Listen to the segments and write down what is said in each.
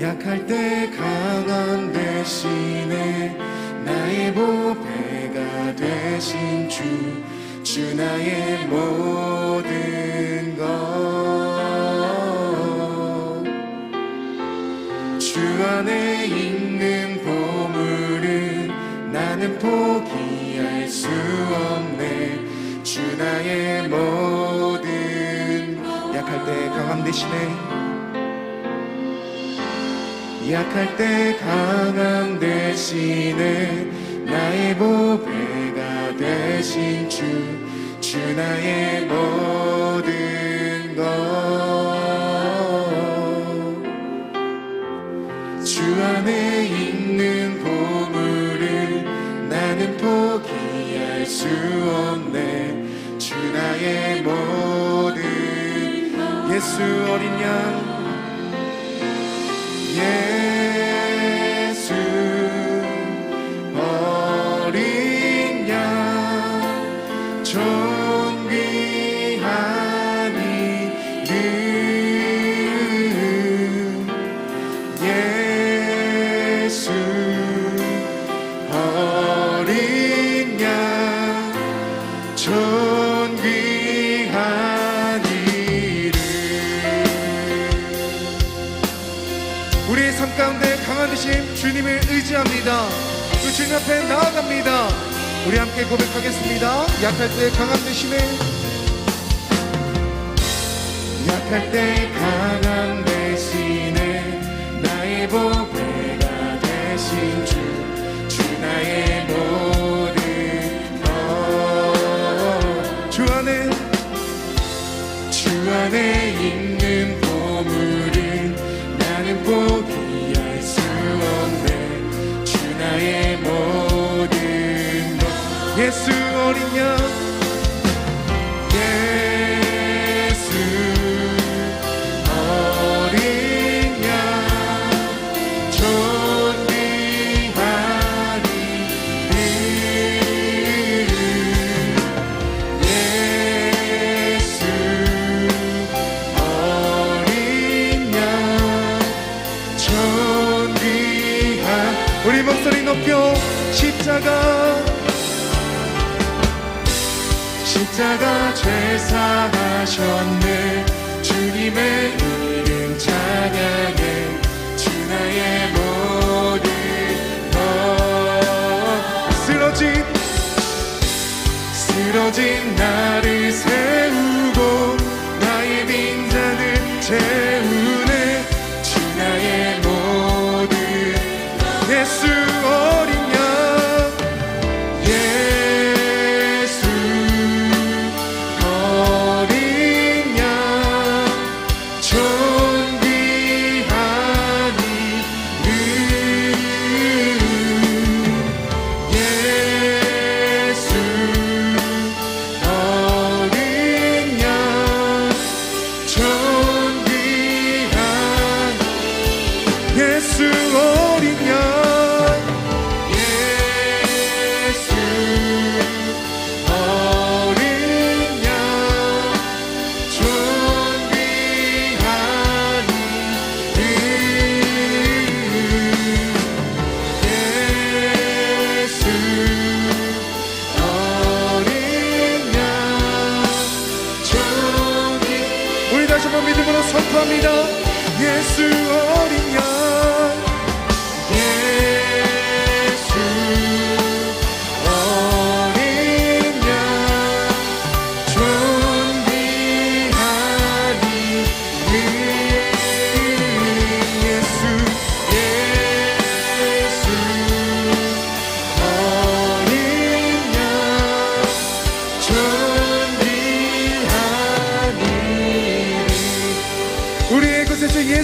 약할 때 강한 대신에 나의 보배가 되신 주, 주 나의 모든 것. 주 안에 있는 보물은 나는 포기할 수 없네. 주 나의 모든 것. 약할 때 강함 대신에 약할 때 강함 대신에 나의 보배가 되신 주, 주 나의 모든 것. 주 안에 있는 보물을 나는 포기할 수 없네. 주 나의 모든 예수 어린 양. 가운데 강한 되심 주님을 의지합니다. 그 주님 앞에 나아갑니다. 우리 함께 고백하겠습니다. 약할 때 강한 되심에 약할 때 강한 대신에 나의 보배가 되신 주, 주 나의 모든 것. 주 안에 주 안에 있는 십자가 죄사하셨네 예수 어린 양 예수 어린 양 존귀한 이름 예수 어린 양 우리 다시 한번 믿음으로 선포합니다. 예수 어린 양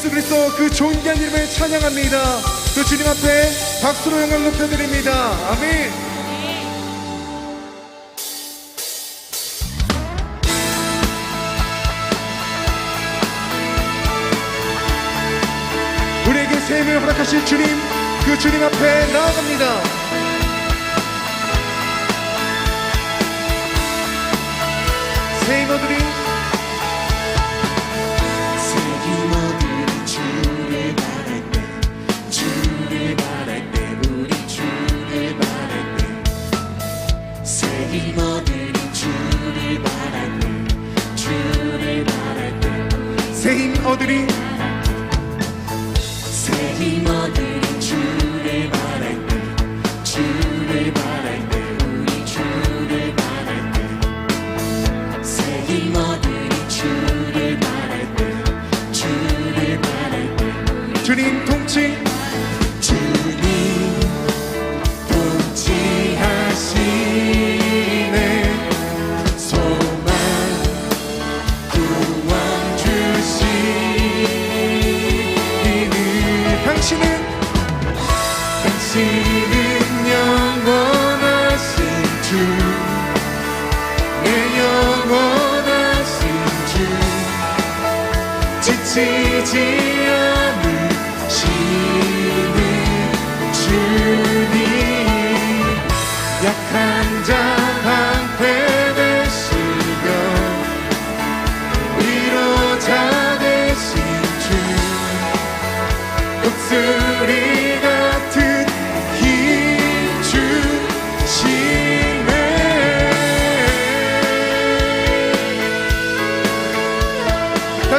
예수 그리스도 그 존귀한 이름을 찬양합니다. 그 주님 앞에 박수로 영광 높여드립니다. 아멘. 우리에게 샘을 허락하실 주님 그 주님 앞에 나아갑니다. 새 인어들이 힘어들이 주를 때 주를 바랄 새힘 얻으리. 때새 힘어들이 지치지 않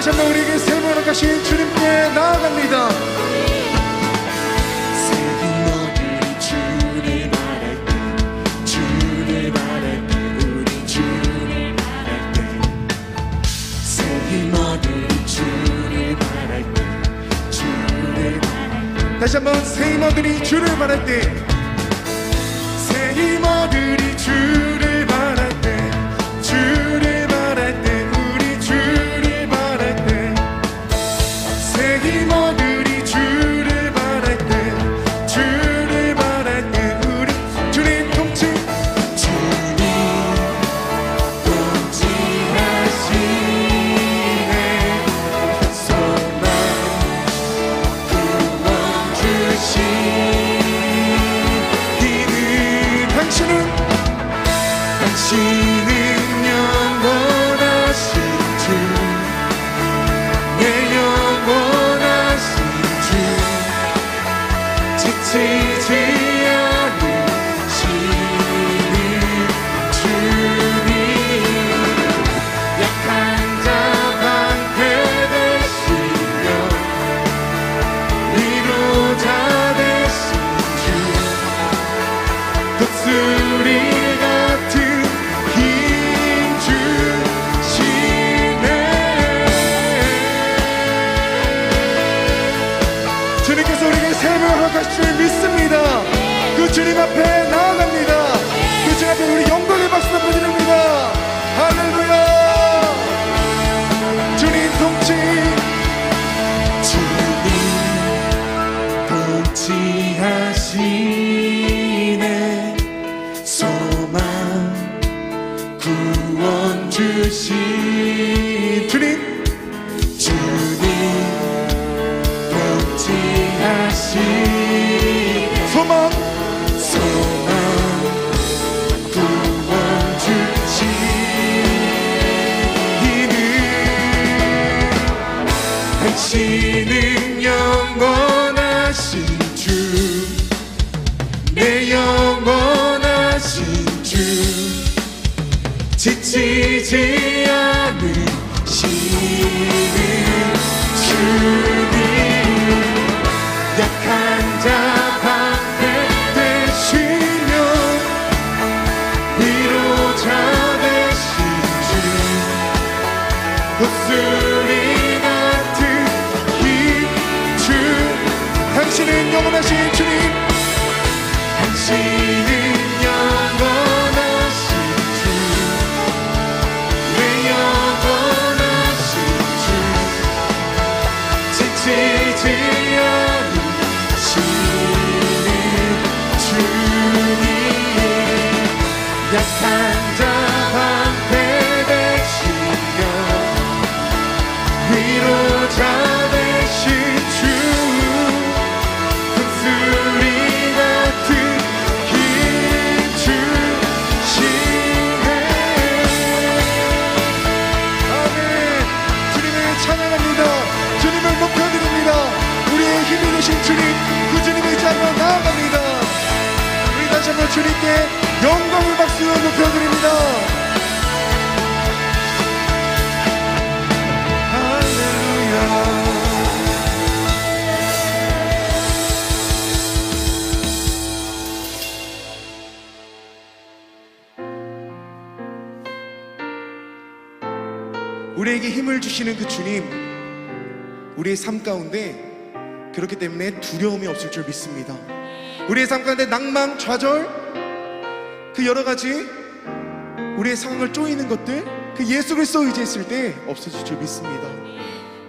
다시 한번 우리에게 새로운 하신 주님께 나아갑니다. 다시 한번 새 힘어들이 주를 바랄 때새 힘어들이 주를 새로운 허가하실 줄 믿습니다. 그 주님 앞에 나아갑니다. 그 주님 앞에 우리 영광의 박수 한번 드립니다. 할렐루야. 주님 통치 주님 통치하시네 소망 구원 주님 주님 소망 소망. 구원 주시는 당신은 영원하신 주 내 영원하신 주. 지치지 살아계신 주님 그 주님 의지하며 나아갑니다. 우리 다시 한번 주님께 영광을 박수로 높여드립니다. 할렐루야. 우리에게 힘을 주시는 그 주님 우리의 삶 가운데 그렇기 때문에 두려움이 없을 줄 믿습니다. 우리의 삶 가운데 낭망, 좌절, 그 여러 가지 우리의 상황을 쪼이는 것들, 그 예수 그리스도 의지했을 때 없어질 줄 믿습니다.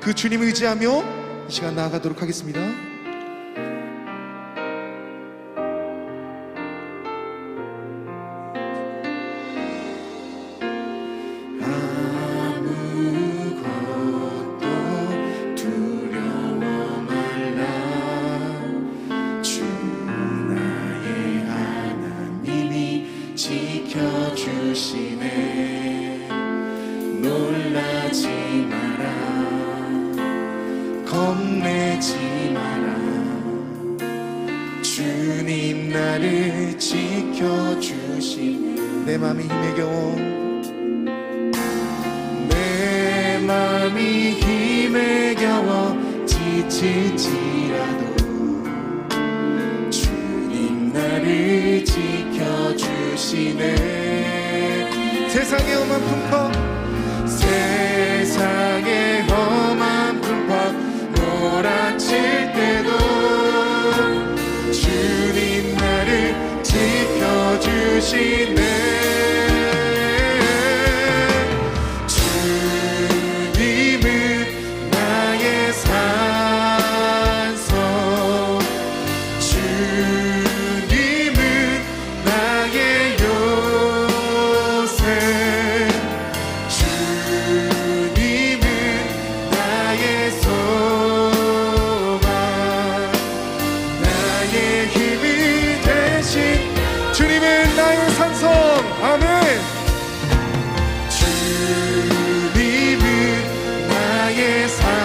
그 주님을 의지하며 이 시간 나아가도록 하겠습니다. 겁내지 마라. 주님 나를 지켜주시네 내 맘이 힘에 겨워 내 맘이 힘에 겨워 지칠지라도 주님 나를 지켜주시네. 세상의 험한 품법. 세상의 험한 주시네 Christmas.